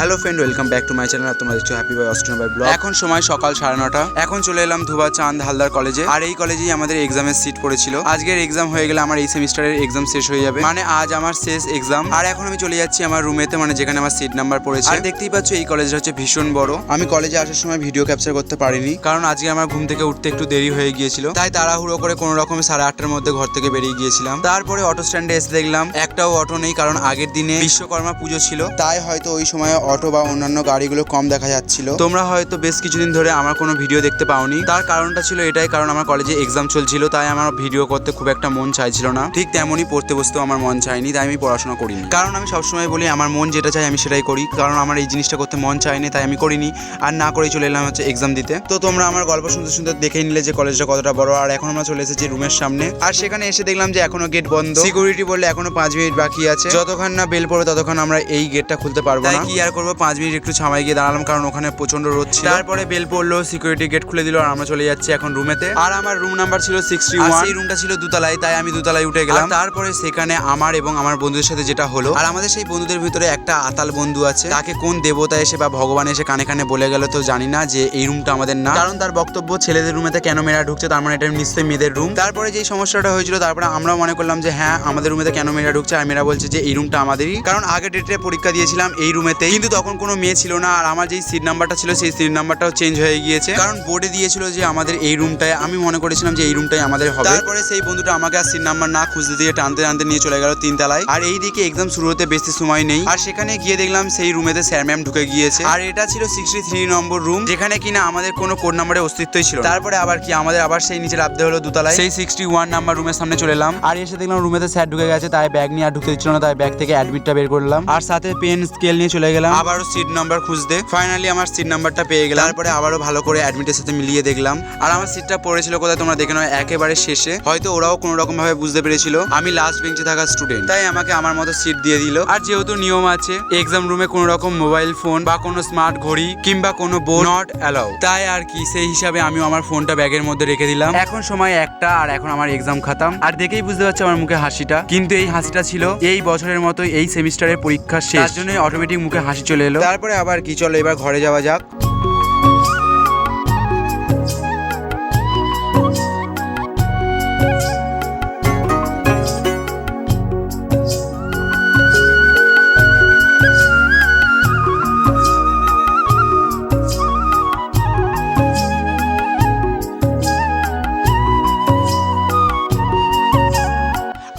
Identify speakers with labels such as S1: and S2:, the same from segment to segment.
S1: Hello friend welcome back to my channel তোমরা দেখছ happy বাই অস্ট্রেন বাই ব্লগ এখন সময় সকাল সাড়ে নটা এখন চলে এলাম ধুবা চাঁদ হালদার কলেজে আর এই কলেজেই আমাদের এক্সামের সিট পড়েছিল। আজকের এক্সাম হয়ে গেলে আমার এই সেমিস্টারের এক্সাম শেষ হয়ে যাবে। মানে আজ আমার শেষ এক্সাম আর এখন আমি চলে যাচ্ছি আমার রুমেতে মানে যেখানে আমার সিট নাম্বার পড়েছে। আর দেখতেই পাচ্ছ এই কলেজটা হচ্ছে ভীষণ বড়। আমি কলেজে আসার সময় ভিডিও ক্যাপচার করতে পারিনি। কারণ আজকে আমার ঘুম থেকে উঠতে একটু দেরি হয়ে গিয়েছিল। তাই তাড়াহুড়ো করে কোনো রকম সাড়ে আটটার মধ্যে ঘর থেকে বেরিয়ে গিয়েছিলাম। তারপরে অটো স্ট্যান্ডে এসে দেখলাম একটাও অটো নেই কারণ আগের দিনে বিশ্বকর্মা পুজো ছিল। তাই হয়তো ওই সময় অটো বা অন্যান্য গাড়িগুলো কম দেখা যাচ্ছিল। তোমরা হয়তো বেশ কিছুদিন ধরে আমার কোনো ভিডিও দেখতে পাওনি। তার কারণটা ছিল এটাই কারণ আমার কলেজে এক্সাম চলছিল তাই আমার ভিডিও করতে খুব একটা মন চাইছিল না। ঠিক তেমনই পড়তে বসতেও আমার মন চায়নি তাই আমি পড়াশোনা করিনি। কারণ আমি সবসময় বলি আমার মন যেটা চাই আমি সেটাই করি। কারণ আমার এই জিনিসটা করতে মন চায়নি তাই আমি করিনি। আর না করেই চলে এলাম হচ্ছে এক্সাম দিতে। তো তোমরা আমার গল্প শুনতে শুনতে দেখেই নিলে যে কলেজটা কতটা বড় আর এখন আমরা চলে এসেছি রুমের সামনে। আর সেখানে এসে দেখলাম যে এখনও গেট বন্ধ। সিকিউরিটি বললে এখনও পাঁচ মিনিট বাকি আছে। যতক্ষণ না বেল পড়বে ততক্ষণ আমরা এই গেটটা খুলতে পারব না। কি আর করব পাঁচ মিনিট একটু ছামাই গিয়ে দাঁড়ালাম কারণ ওখানে প্রচণ্ড রোদ ছিল। তারপরে বেল পড়ল সিকিউরিটি গেট খুলে দিল আর আমরা চলে যাচ্ছি এখন রুমেতে আর আমার রুম নাম্বার ছিল সিক্সটি ওয়ান সেই রুমটা ছিল দুতলায় তাই আমি দুতলায় উঠে গেলাম। তারপরে সেখানে আমার এবং আমার বন্ধুদের সাথে যেটা হলো আর আমাদের সেই বন্ধুদের ভিতরে একটা আতাল বন্ধু আছে তাকে কোন দেবতা এসে বা ভগবান এসে কানে কানে বলে গেল তো জানি না যে এই রুমটা আমাদের না। কারণ তার বক্তব্য ছেলেদের রুমেতে কেন মেয়েরা ঢুকছে তার মানে এটা নিশ্চয়ই মেয়েদের রুম তারপরে যেই সমস্যাটা হয়েছিল তারপরে আমরা মনে করলাম যে হ্যাঁ আমাদের রুমেতে কেন মেয়েরা ঢুকছে আর মেয়েরা বলছে যে এই রুমটা আমাদেরই। কারণ আগের ডেটে পরীক্ষা দিয়েছিলাম এই রুমেতে কিন্তু তখন কোনো মেয়ে ছিল না, আর আমার যেই সিট নাম্বারটা ছিল, সেই সিট নাম্বারটাও চেঞ্জ হয়ে গিয়েছে। কারণ বোর্ডে দিয়েছিল যে আমাদের এই রুমটায় আমি মনে করেছিলাম যে এই রুমটাই আমাদের হবে। তারপরে সেই বন্ধুটা আমাকে আর সিট নাম্বার না খুঁজতে দিয়ে টানতে টানতে নিয়ে চলে গেল তিনতলায় আর এই দিকে এক্সাম শুরু হতে বেশি সময় নেই। আর সেখানে গিয়ে দেখলাম সেই রুমেতে স্যার ম্যাম ঢুকে গিয়েছে। আর এটা ছিল সিক্সটি থ্রি নম্বর রুম যেখানে কিনা আমাদের কোনো কোড নাম্বারের অস্তিত্বই ছিল তারপরে আবার কি, আমাদের আবার সেই নিচে নামতে হলো দুতলায়। সেই সিক্সটি ওয়ান নাম্বার রুমের সামনে চলে এলাম। আর এসে দেখলাম রুমেতে স্যার ঢুকে গেছে, তাই ব্যাগ নিয়ে আর ঢুকতে দিচ্ছিল না, তাই ব্যাগ থেকে অ্যাডমিটটা বের করলাম। আর সাথে পেন স্কেল নিয়ে চলে গেলাম। আবারও সিট নাম্বার খুঁজতে। ফাইনালি আমার সিট নাম্বারটা পেয়ে গেলাম। তারপরে আবারও ভালো করে অ্যাডমিটের সাথে মিলিয়ে দেখলাম। আর আমার সিটটা পড়েছিল কোথায় তোমরা দেখে নাও, একেবারে শেষে। হয়তো ওরাও কোনো রকম ভাবে বুঝতে পেরেছিল, আমি লাস্ট বেঞ্চে থাকা স্টুডেন্ট তাই আমাকে আমার মতো সিট দিয়ে দিল। আর যেহেতু নিয়ম আছে এক্সাম রুমে কোনো রকম মোবাইল ফোন বা কোনো স্মার্ট ঘড়ি কিংবা কোনো বোর্ড নট অ্যালাউ তাই আর কি, সেই হিসাবে আমিও আমার ফোনটা ব্যাগের মধ্যে রেখে দিলাম। এখন সময় একটা, আর এখন আমার এক্সাম খাতাম আর দেখেই বুঝতে পারছ আমার মুখে হাসিটা। কিন্তু এই হাসিটা ছিল এই বছরের মতো এই সেমিস্টারের পরীক্ষা শেষ। জন্য অটোমেটিক মুখে হাসি চলে এলো। তারপরে আবার কি চলো এবার ঘরে যাওয়া যাক।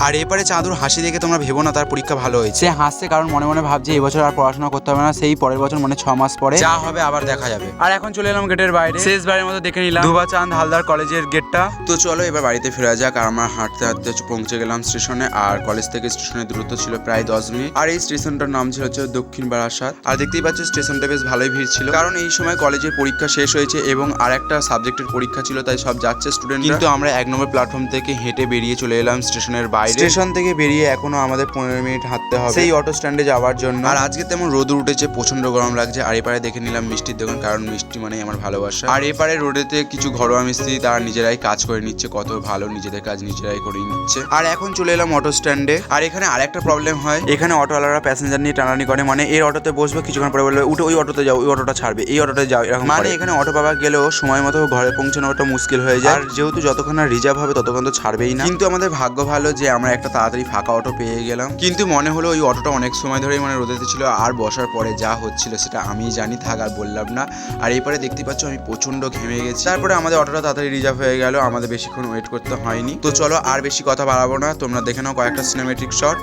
S1: আর এবারে চাঁদুর হাসি দেখে তোমরা ভেবো না তার পরীক্ষা ভালো হয়েছে। সে হাসছে কারণ মনে মনে ভাবছে এই বছর আর পড়াশোনা করতে হবে না সেই পরের বছর মানে ছ মাস পরে যা হবে আবার দেখা যাবে। আর এখন চলে এলাম গেটের বাইরে। শেষ শেষবারের মতো দেখে নিলাম। দুবা চাঁদ হালদার কলেজের গেটটা তো চলো এবার বাড়িতে ফেরা যাক। আর আমার হাঁটতে হাঁটতে পৌঁছে গেলাম স্টেশনে। আর কলেজ থেকে স্টেশনের দূরত্ব ছিল প্রায় দশ মিনিট। আর এই স্টেশনটার নাম ছিল হচ্ছে দক্ষিণ বারাসাত। আর দেখতেই পাচ্ছ স্টেশনটা বেশ ভালোই ভিড় ছিল। কারণ এই সময় কলেজের পরীক্ষা শেষ হয়েছে এবং আর একটা সাবজেক্টের পরীক্ষা ছিল তাই সব যাচ্ছে স্টুডেন্ট কিন্তু আমরা এক নম্বর প্ল্যাটফর্ম থেকে হেঁটে বেরিয়ে চলে এলাম স্টেশনের বাইরে। স্টেশন থেকে বেরিয়ে এখনও আমাদের পনেরো মিনিট হাঁটতে হবে। সেই অটো স্ট্যান্ডে যাওয়ার জন্য। আর আজকে তেমন রোদ উঠেছে প্রচণ্ড গরম লাগছে। আর এপারে দেখে নিলাম মিষ্টির দোকান কারণ মিষ্টি মানে আমার ভালোবাসা। আর এপারে রোডেতে কিছু ঘরোয়া মিস্ত্রি তারা নিজেরাই কাজ করে নিচ্ছে কত ভালো নিজেদের কাজ নিজেরাই করে নিচ্ছে। আর এখন চলে এলাম অটো স্ট্যান্ডে আর এখানে আরেকটা প্রবলেম হয়। এখানে অটোওয়ালারা প্যাসেঞ্জার নিয়ে টানানি করে মানে এর অটোতে বসবে কিছুক্ষণ পরে বলবে উঠে ওই অটোতে যাও ওই অটোটা ছাড়বে এই অটোতে যাও এরকম মানে এখানে অটো পাওয়া গেলেও সময় মতো ঘরে পৌঁছানোটা মুশকিল হয়ে যায়। আর যেহেতু যতক্ষণ না রিজার্ভ হবে ততক্ষণ তো ছাড়বেই না। কিন্তু আমাদের ভাগ্য ভালো যে আমরা একটা তাড়াতাড়ি ফাঁকা অটো পেয়ে গেলাম। কিন্তু মনে হলো ওই অটোটা অনেক সময় ধরেই মানে রোদেতে ছিল আর বসার পরে যা হচ্ছিল সেটা আমি জানি, থাক আর বললাম না। আর এরপরে দেখতে পাচ্ছ আমি প্রচণ্ড ঘেমে গেছি। তারপরে আমাদের অটোটা তাড়াতাড়ি রিজার্ভ হয়ে গেল, আমাদের বেশিক্ষণ ওয়েট করতে হয়নি। তো চলো আর বেশি কথা বাড়াবো না, তোমরা দেখে নাও কয়েকটা সিনেমেটিক শট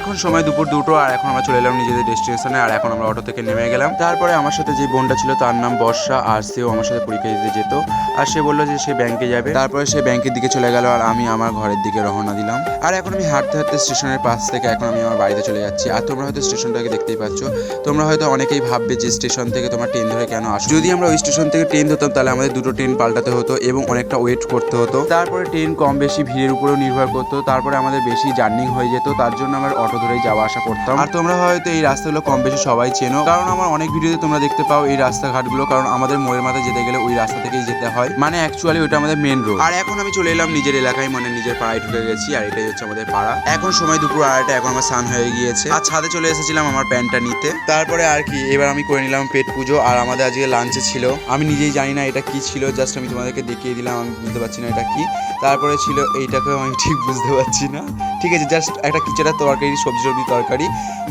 S1: এখন সময় দুপুর দুটো, আর এখন আমরা চলে এলাম নিজেদের ডেস্টিনেশনে, আর এখন আমরা অটো থেকে নেমে গেলাম। তারপরে আমার সাথে যে বোনটা ছিল, তার নাম বর্ষা, আর সেও আমার সাথে পরীক্ষা দিতে যেত। আর সে বলল যে সে ব্যাংকে যাবে। তারপরে সে ব্যাংকের দিকে চলে গেল, আর আমি আমার ঘরের দিকে রওনা দিলাম। আর এখন আমি হাঁটতে হাঁটতে স্টেশনের পাশ থেকে এখন আমি আমার বাড়িতে চলে যাচ্ছি। আর তোমরা হয়তো স্টেশনটাকে দেখতেই পাচ্ছ। তোমরা হয়তো অনেকেই ভাববে যে স্টেশন থেকে তোমার ট্রেন ধরে কেন আসো? যদি আমরা ওই স্টেশন থেকে ট্রেন ধরতাম, তাহলে আমাদের দুটো ট্রেন পাল্টাতে হতো এবং অনেকটা ওয়েট করতে হতো। তারপরে ট্রেন কম বেশি ভিড়ের উপরেও নির্ভর করতো। তারপরে আমাদের বেশি জার্নি হয়ে যেত। তার জন্য আমরা অটো ধরেই যাওয়া আসা করতাম। আর তোমরা হয়তো এই রাস্তাগুলো কম বেশি সবাই চেনো। কারণ আমার অনেক ভিডিওতে তোমরা দেখতে পাও এই রাস্তাঘাটগুলো, কারণ আমাদের মোড়ের মাথায় যেতে গেলে ওই রাস্তা থেকেই যেতে হয়। মানে অ্যাকচুয়ালি ওটা আমাদের মেন রোড আর এখন আমি চলে এলাম নিজের এলাকায় মানে নিজের পাড়ায় ঢুকে গেছি, আর এটাই হচ্ছে আমাদের পাড়া। এখন সময় দুপুর আড়াইটা, এখন আমার স্নান হয়ে গিয়েছে। আর ছাদে চলে এসেছিলাম আমার প্যান্টটা নিতে। তারপরে আর কি, এবার আমি করে নিলাম পেট পুজো, আর আমাদের আজকে লাঞ্চে ছিল, আমি নিজেই জানি না এটা কি ছিল জাস্ট আমি তোমাদেরকে দেখিয়ে দিলাম, আমি বুঝতে পারছি না এটা কি। তারপরে ছিল, এইটাকেও আমি ঠিক বুঝতে পারছি না। ঠিক আছে জাস্ট একটা একটা তরকারি সবজি সবজি তরকারি।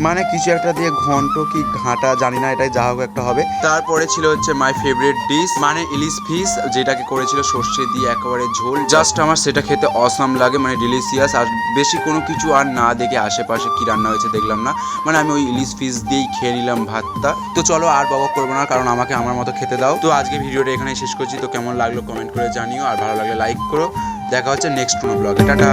S1: মানে কিছু একটা দিয়ে ঘন্ট কি ঘাটা, জানি না, এটাই যা হোক একটা হবে। তারপরে ছিল হচ্ছে মাই ফেভারিট ডিশ মানে ইলিশ ফিশ, যেটাকে করেছিল সর্ষে দিয়ে একেবারে ঝোল। জাস্ট আমার সেটা খেতে অসাম লাগে মানে ডিলিশিয়াস আর বেশি কোনো কিছু আর না দেখে আশেপাশে কি রান্না হয়েছে দেখলাম না। মানে আমি ওই ইলিশ ফিশ দিয়েই খেয়ে নিলাম ভাতটা। তো চলো আর বাবা করব না, কারণ আমাকে আমার মতো খেতে দাও। তো আজকে ভিডিওটা এখানে শেষ করছি। তো কেমন লাগল কমেন্ট করে জানিও, আর ভালো লাগলে লাইক করো। দেখা হচ্ছে নেক্সট কোনো ব্লগে টাটা!